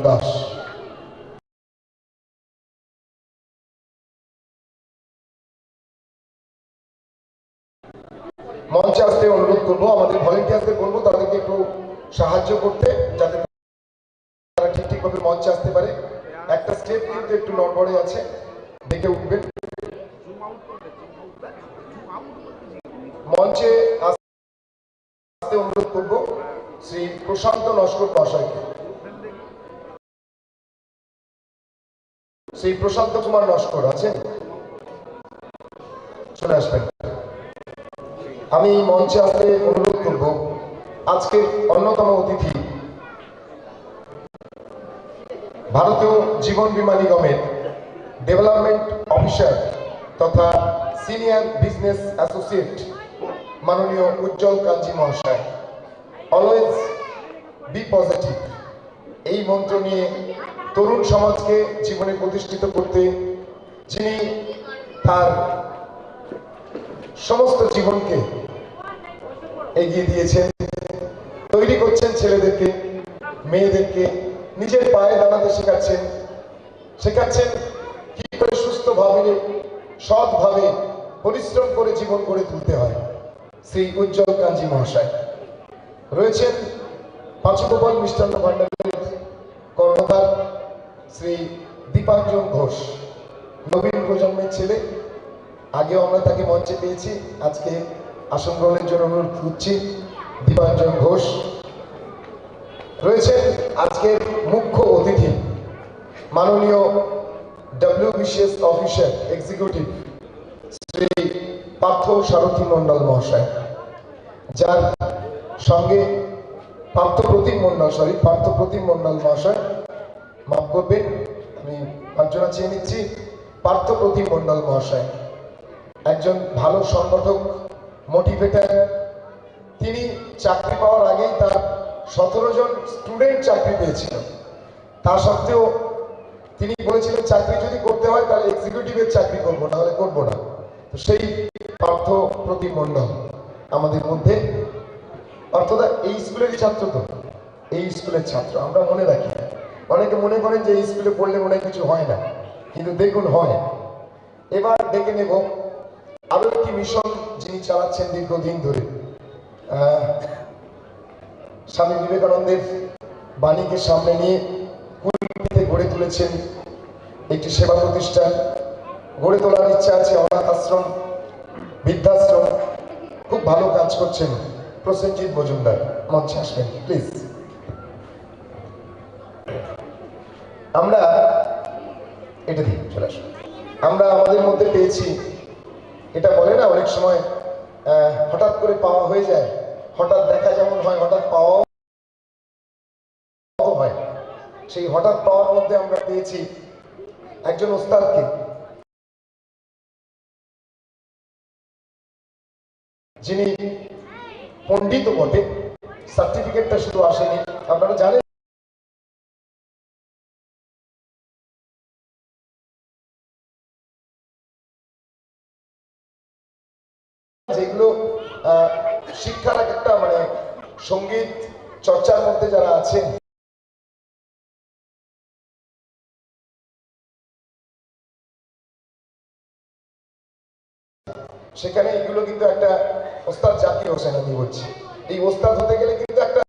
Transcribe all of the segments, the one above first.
দাস মঞ্চে আসতে অনুরোধ করব, আমাদের ভলেন্টিয়ারদের বলব, তাদেরকে একটু সাহায্য করতে, যাতে তারা ঠিক ঠিকভাবে মঞ্চে আসতে পারে। একটা স্টেপ কিন্তু একটু নড়বড়ে আছে, দেখে উঠবেন। মঞ্চে আসতে অনুরোধ করব, শ্রী প্রশান্ত নস্কর মহাশয়কে শ্রী প্রশান্ত কুমার নস্কর আছেন চলে আসবেন। আমি মঞ্চে আসতে অনুরোধ করব। আজকের অন্যতম অতিথি ভারতীয় জীবন বীমা নিগমের ডেভেলপমেন্ট অফিসার তথা সিনিয়র বিজনেস অ্যাসোসিয়েট মাননীয় উজ্জ্বল কাঞ্জি মহাশয়। Always be positive. এই মন্ত্র নিয়ে তরুণ সমাজকে জীবনে প্রতিষ্ঠিত করতে যিনি তার সমস্ত জীবনকে এগিয়ে দিয়েছেন, তৈরি করছেন ছেলেদেরকে, মেয়েদেরকে, নিজের পায়ে দাঁড়াতে শেখাচ্ছেন শেখাচ্ছেন কি করে সুস্থভাবে, সৎভাবে পরিশ্রম করে জীবন গড়ে তুলতে হয়। শ্রী উজ্জ্বল কাঞ্জি মহাশয়। রয়েছেন পাঁচগোপাল মিষ্টান্ন কর্ণধার শ্রী দীপাঞ্জন ঘোষ, নবীন প্রজন্মের ছেলে। আগেও আমরা তাকে মঞ্চে পেয়েছি, আজকে আসন গ্রহণের জন্য অনুরোধ করছি। দীপাঞ্জন ঘোষ। রয়েছেন আজকের মুখ্য অতিথি, মাননীয় W WBCS officer, executive Shri Partha Sarathi Mondal মহাশয়, যার সঙ্গে পার্থ প্রতিম মণ্ডল, সরি পার্থ প্রতিম মণ্ডল মহাশয় মাফ করবেন, আমি পাঁচজনা চেয়ে নিচ্ছি। পার্থ প্রতিম মণ্ডল মহাশয়, একজন ভালো সংগঠক মোটিভেটার তিনি চাকরি পাওয়ার আগেই তার সতেরো জন স্টুডেন্ট চাকরি পেয়েছিল তা সত্ত্বেও তিনি বলেছিলেন, চাকরি যদি করতে হয় তাহলে এক্সিকিউটিভের চাকরি করব না হলে করব না। তো সেই পার্থ প্রতিমণ্ডল আমাদের মধ্যে। অর্থদা এই স্কুলেরই ছাত্র তো, এই স্কুলের ছাত্র, আমরা মনে রাখি। অনেকে মনে করেন যে স্কুলে পড়লে মনে কিছু হয় না, কিন্তু দেখুন হয়। এবার ডেকে নেব আরও একটি মিশন যিনি চালাচ্ছেন দীর্ঘদিন ধরে। স্বামী বিবেকানন্দের বাণীকে সামনে নিয়ে কুড়িতে গড়ে তুলেছেন একটি সেবা প্রতিষ্ঠান। গড়ে তোলার ইচ্ছা আছে, অনাথ আশ্রম, বৃদ্ধাশ্রম। খুব ভালো কাজ করছেন প্রসেনজিৎ মজুমদার। মঞ্চে আসবেন, প্লিজ। আমরা এটা দিই চলে আসুন আমরা আমাদের মধ্যে পেয়েছি। এটা বলে না, অনেক সময় হঠাৎ করে পাওয়া হয়ে যায়। হঠাৎ দেখা যেমন হয়, হঠাৎ পাওয়াও হয়। সেই হঠাৎ পাওয়ার মধ্যে আমরা পেয়েছি একজন ওস্তাদকে। যিনি পণ্ডিত বটে, সার্টিফিকেটটা শুধু আসেনি। আপনারা জানেন শিক্ষার এক একটা মানে সংগীত চর্চার মধ্যে যারা আছেন, সেখানে এগুলো কিন্তু একটা ওস্তাদ জাকির হোসেন আমি বলছি। এই ওস্তাদ হতে গেলে কিন্তু একটা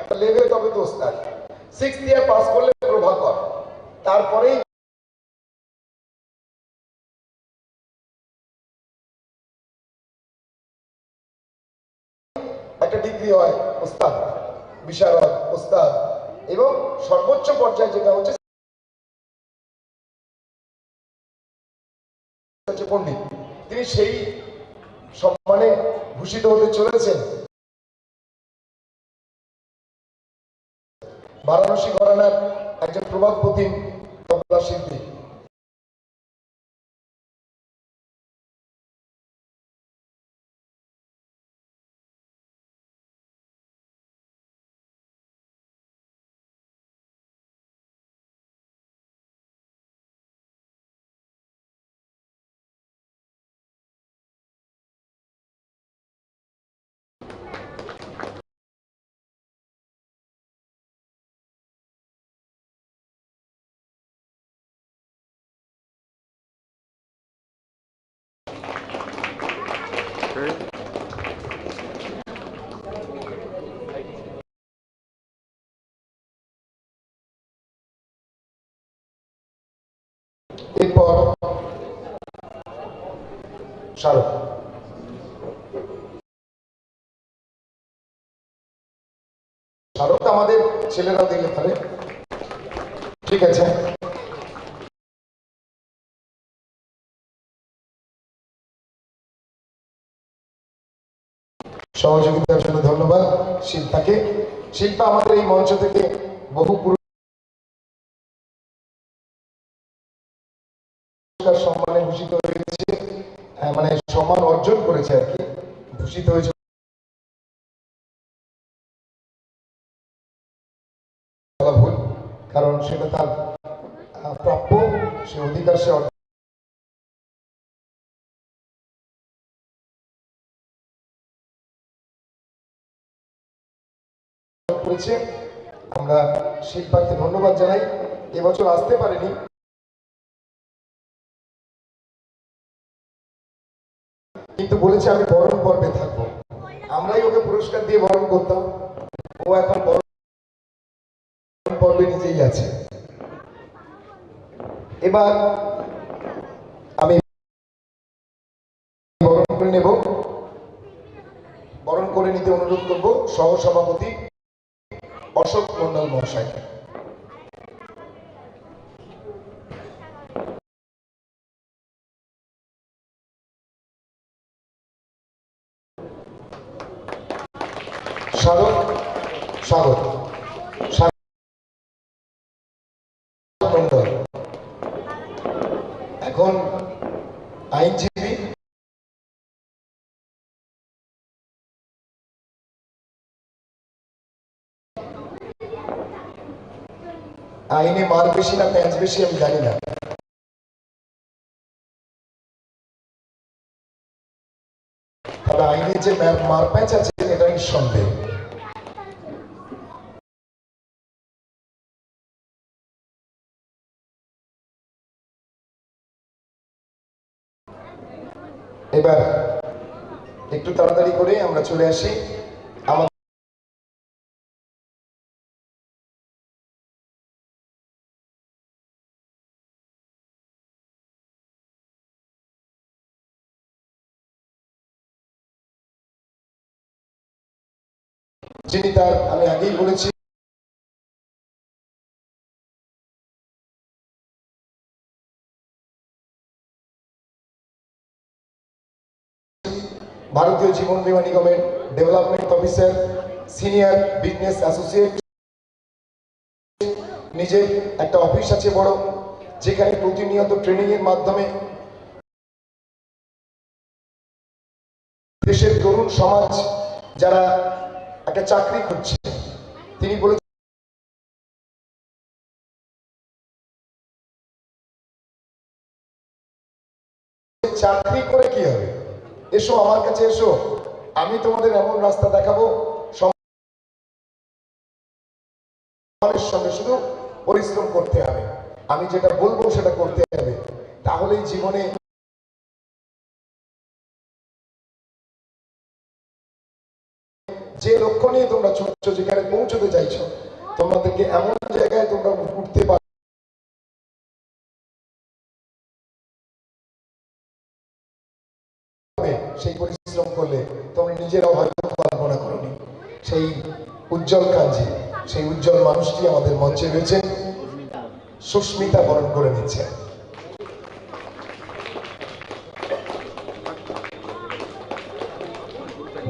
একটা লেভেল তবে তো ওস্তাদ। সিক্স ইয়ার পাস করলে প্রভাকর। তারপরেই ওস্তাদ, বিশারদ ওস্তাদ এবং সর্বোচ্চ পর্যায়ে যেটা হচ্ছে পণ্ডিত। তিনি সেই সম্মানে ভূষিত হতে চলেছেন। বারাণসী ঘরানার একজন প্রবাদ প্রতিম তবলা শিল্পী। স্মারক স্মারক আমাদের ছেলেরা দিলে পারে ঠিক আছে। সহযোগিতার জন্য ধন্যবাদ শিল্পাকে। শিল্পা আমাদের এই মঞ্চ থেকে বহু পুরস্কার সম্মানে ভূষিত হয়েছে। মানে সম্মান অর্জন করেছে আর কি। ভূষিত হয়েছে। কারণ সেটা তার প্রাপ্য, সে অধিকার সে করেছে। আমরা শিল্পাকে ধন্যবাদ জানাই। এবছর আসতে পারেনি। কিন্তু বলেছে আমি বরণ পর্বে থাকব। আমরাই ওকে পুরস্কার দিয়ে বরণ করতাম। ও এখন বরণ পর্বে নিজেই আছে। এবার আমি বরণ করে নেব। বরণ করে নিতে অনুরোধ করব সহসভাপতি অশোক মন্ডল মহাশয়কে। আইনে মার বেশি না প্যাঁচ বেশি আমি জানি না। তবে আইনে যে মা- মার প্যাঁচ আছে এটা নিঃসন্দেহ। এবার একটু তাড়াতাড়ি করে আমরা চলে আসি। যিনি তার, আমি আগেই বলেছি। ভারতীয় জীবন বীমা নিগমের development officer, senior business associate. নিজের একটা অফিস আছে বড়, যেখানে প্রতিনিয়ত ট্রেনিং এর মাধ্যমে দেশের তরুণ সমাজ, যারা একটা চাকরি করছে তিনি বলে চাকরি করে কি হবে? এসো আমার কাছে এসো। আমি তোমাদের এমন রাস্তা দেখাবো। সঙ্গে শুধু পরিশ্রম করতে হবে। আমি যেটা বলব সেটা করতে হবে। তাহলেই জীবনে যে লক্ষ্য নিয়ে তোমরা ছুটছো যেখানে পৌঁছতে চাইছো, তোমাদেরকে এমন জায়গায় তোমরা উঠতে পারবে সেই পরিশ্রম করলে তোমরা নিজেরাও হয়তো কল্পনা করনি। সেই উজ্জ্বল কাজে সেই উজ্জ্বল মানুষটি আমাদের মঞ্চে রয়েছে। সুস্মিতা বরণ করে নিচ্ছে।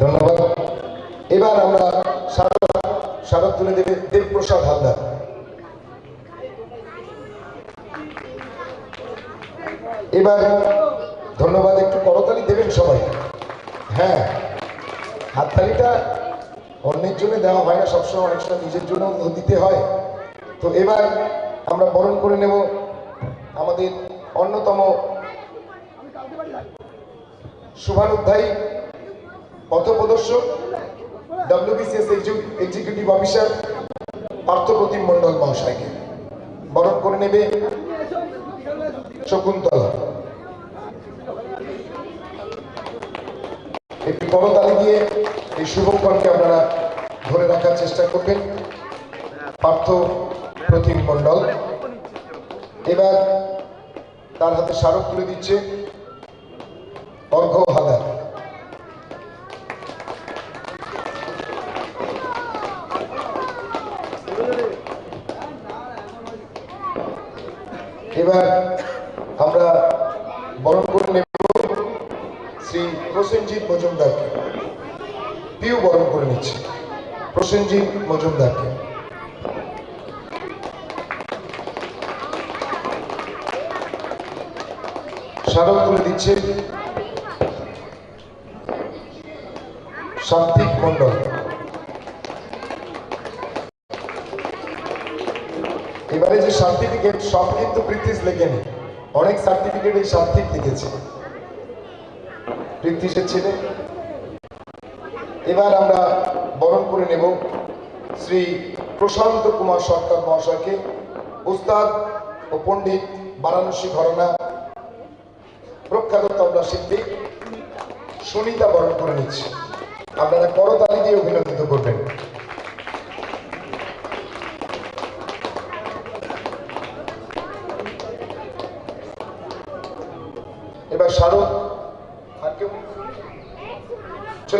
ধন্যবাদ এবার আমরা স্মারক স্মারক তুলে দেবে দেবপ্রসাদ হালদার। এবার ধন্যবাদ, একটু করতালি দেবেন সবাই। হ্যাঁ হাততালিটা অন্যের জন্য দেওয়া হয় না, সবসময় অনেক সময় নিজের জন্য দিতে হয়। তো এবার আমরা বরণ করে নেব আমাদের অন্যতম শুভানুধ্যায়ী পথপ্রদর্শক। WBCS executive officer Parthapratim Mondal মহাশয়কে বরণ করে নেবে শকুন্তলা। একটি করতালি দিয়ে এই শুভক্ষণকে আপনারা ধরে রাখার চেষ্টা করবেন। পার্থ প্রতিম মণ্ডল। এবার তার হাতে স্মারক তুলে দিচ্ছে অর্ঘ্য এবার আমরা বরণ করে নেব শ্রী প্রসেনজিৎ মজুমদারকে। পিউ বরণ করে নিচ্ছে। প্রসেনজিৎ মজুমদারকে। স্মারক তুলে দিচ্ছে সার্টিফিকেট সব কিন্তু প্রীতিশ লেখেনি অনেক সার্টিফিকেট এই সাত্বিক লিখেছে। প্রীতিশের ছেলে। এবার আমরা বরণ করে নেব শ্রী প্রশান্ত কুমার সরকার মহাশয়কে। উস্তাদ ও পণ্ডিত বারাণসী ঘরনা প্রখ্যাত তবলা শিল্পী সুনিতা বরণ করে নিচ্ছে। আপনারা করতালি দিয়ে অভিনন্দিত করবেন।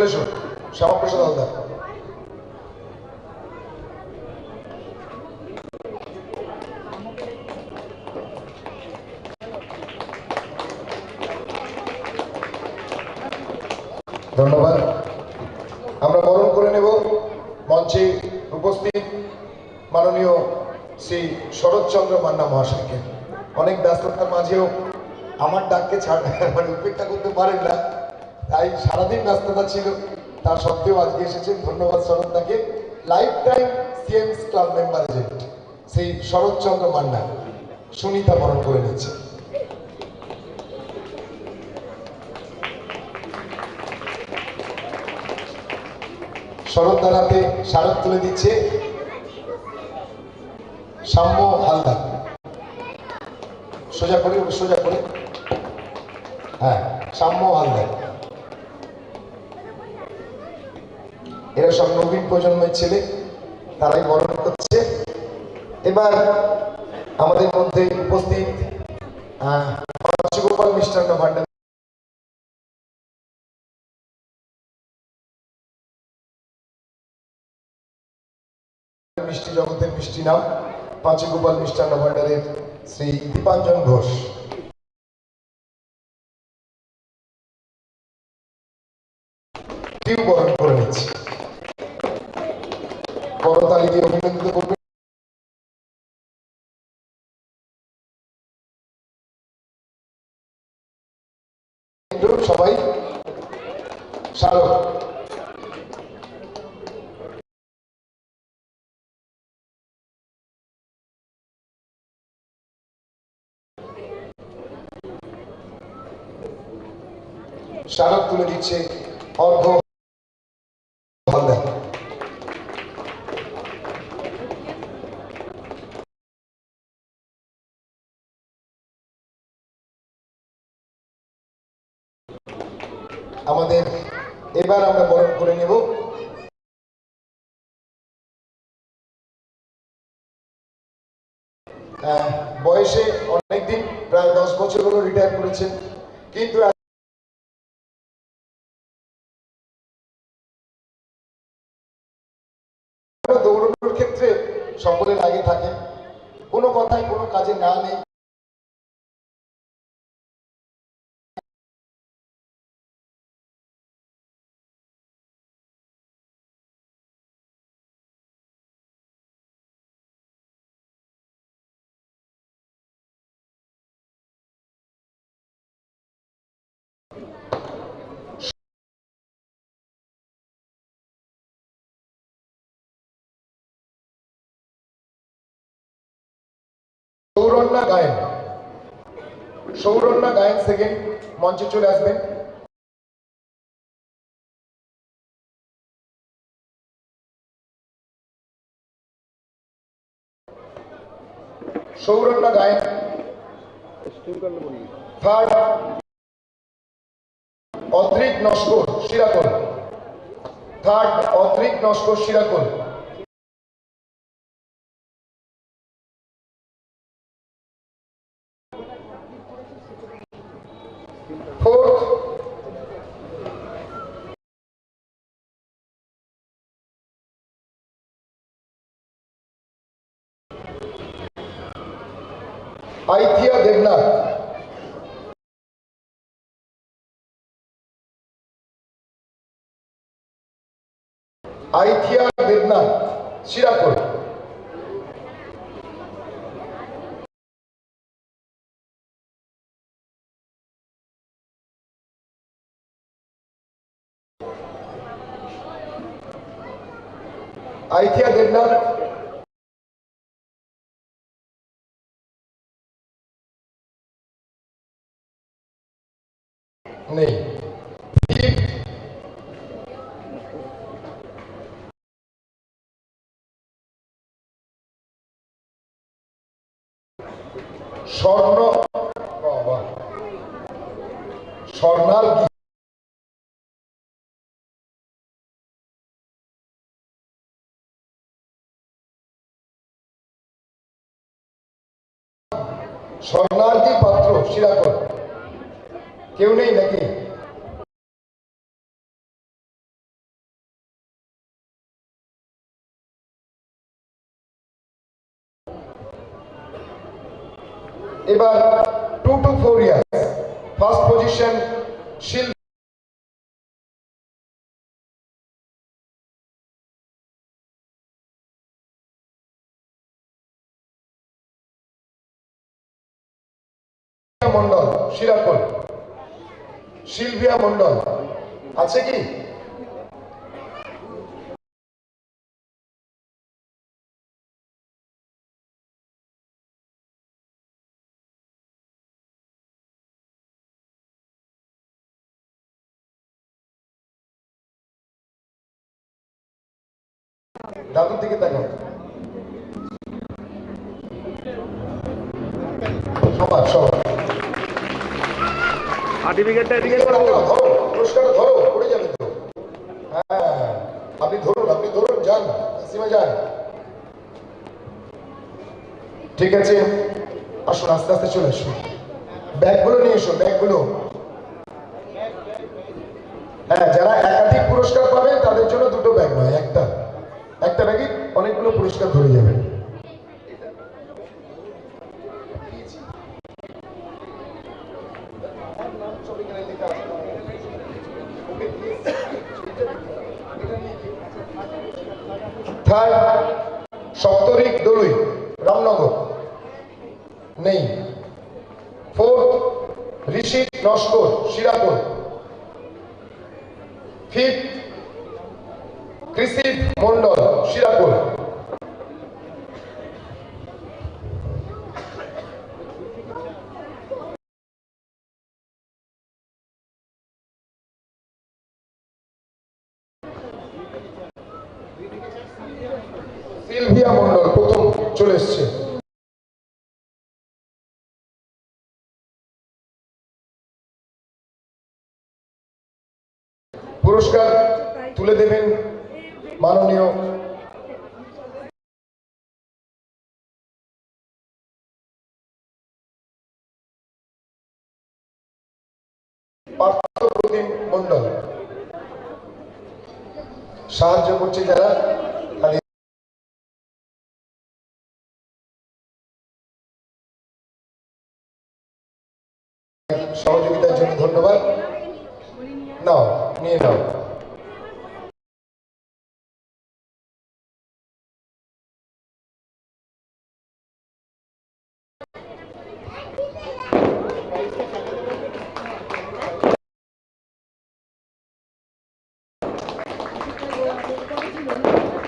চলে এসো। শ্যামাপ্রসাদ হালদার। ধন্যবাদ। আমরা বরণ করে নেব মঞ্চে উপস্থিত মাননীয় শ্রী শরৎচন্দ্র মান্না মহাশয়কে। অনেক ব্যস্ততার মাঝেও আমার ডাককে ছাড় মানে উপেক্ষা করতে পারেন না। তাই সারাদিন ব্যস্ততা ছিল তার সত্ত্বেও আজকে এসেছেন। ধন্যবাদ শরৎ তাকে life time CMS club member agent সেই শরৎচন্দ্র মান্না সুনিতা বরণ করে নিচ্ছে। শরৎ দ্বারাতে স্মারক তুলে দিচ্ছে। সাম্য হালদার। সোজা করে সোজা করে। হ্যাঁ সাম্য হালদার। এরা সব নবীন প্রজন্মের ছেলে, তারাই বরণ করছে। এবার আমাদের মধ্যে উপস্থিত পঞ্চগোপাল মিষ্টান্ন ভান্ডার। মিষ্টি জগতের মিষ্টি নাম, পাঁচগোপাল মিষ্টান্ন ভান্ডারের শ্রী দীপাঞ্জন ঘোষ। কেউ বরণ করে নিচ্ছে করতালি দিয়ে সবাই স্মারক স্মারক তুলে দিচ্ছে অর্ঘ এবার আমরা বরণ করে নেব। বয়সে অনেকদিন, প্রায় দশ বছর হলো রিটায়ার করেছেন। কিন্তু দৌড়ানোর ক্ষেত্রে সকলের আগে থাকে কোনো কথায় কোনো কাজে না নেই। সৌরন্যা গায়েন। সৌরন্যা গায়েন সেকেন্ড মঞ্চে চলে আসবেন। Souranya Gayen. Third Adrik Naskar Shirakol third Adrik Naskar Shirakol fourth Aithiya Debnath Aithiya Debnath Shirapur Aithiya Debnath নেই। স্বর্ণ স্বর্ণার স্বর্ণার্থী পাত্র? শিরাকর কেউ নেই নাকি? এবার two two four years first position Shil Mondal Shirakol শিলভিয়া Mondal আছে কি? দাদুর দিকে তাকাও। সবার সবার। সার্টিফিকেটটা এদিকে এদিকে করো তাকাও, ধরো পুরস্কারটা ধরো পড়ে যাবে তো। হ্যাঁ আপনি ধরুন আপনি ধরুন যান সীমা যান। ঠিক আছে আসুন আস্তে আস্তে চলে আসুন। ব্যাগগুলো নিয়ে এসো ব্যাগগুলো। হ্যাঁ যারা পুরস্কার ধরে যাবে থার্ড সপ্তরিক দলুই রামনগর নেই fourth Rishik Naskar Shirapur fifth Krishi Mondal শিরাপুর Sylvia Mondal প্রথম চলে এসছে। পুরস্কার তুলে দেবেন মাননীয় সাহায্য করছে যারা। সহযোগিতার জন্য ধন্যবাদ। নাও নিয়ে নাও।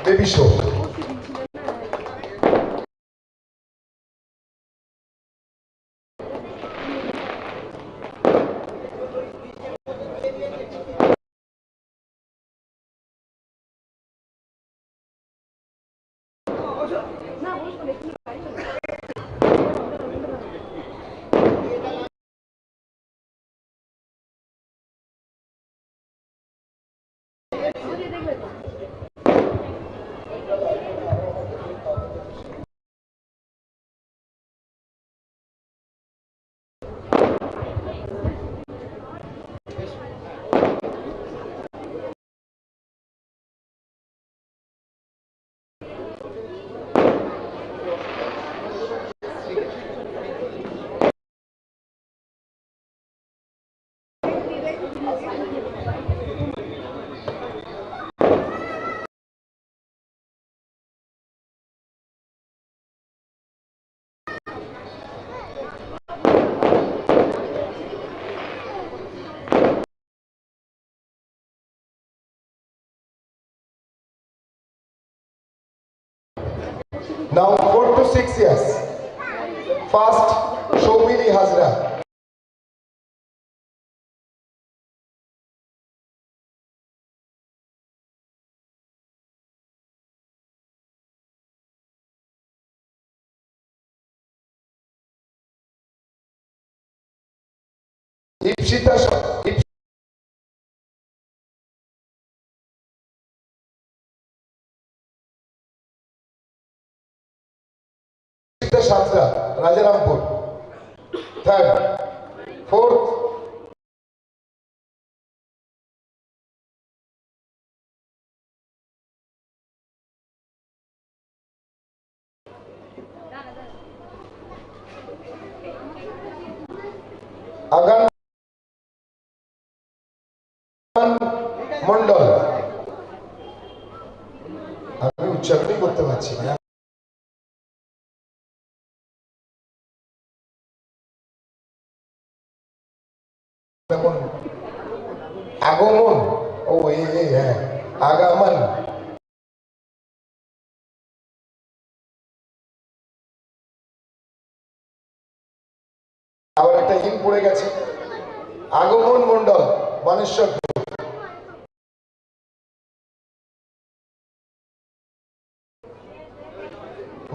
Baby show Now four to six years. First, Shobili Hazra. Shatra, Rajarampur. Third, fourth, আগান মন্ডল আমি উচ্চারণই করতে পারছি যেমন আগমন ও হ্যাঁ আগামন আবার একটা হিম পড়ে গেছে। আগমন মন্ডল মানেশ্বর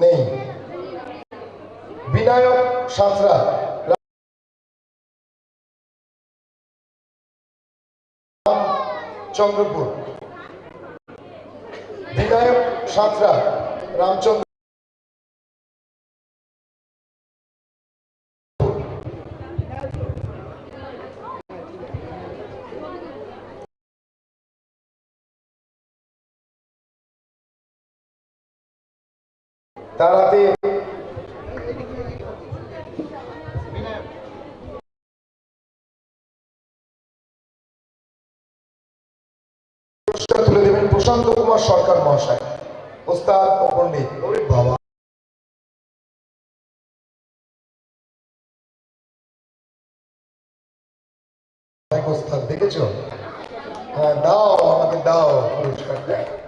নেই। বিনায়ক সাঁতরা চন্দ্রপুর। বিধায়ক সাঁতরা রামচন্দ্র তার হাতে পুরস্কার তুলে দেবেন প্রশান্ত কুমার সরকার মহাশয়। ওস্তাদ ও পণ্ডিত বাবা। দেখেছ? হ্যাঁ দাও আমাকে, দাও পুরস্কারটা। না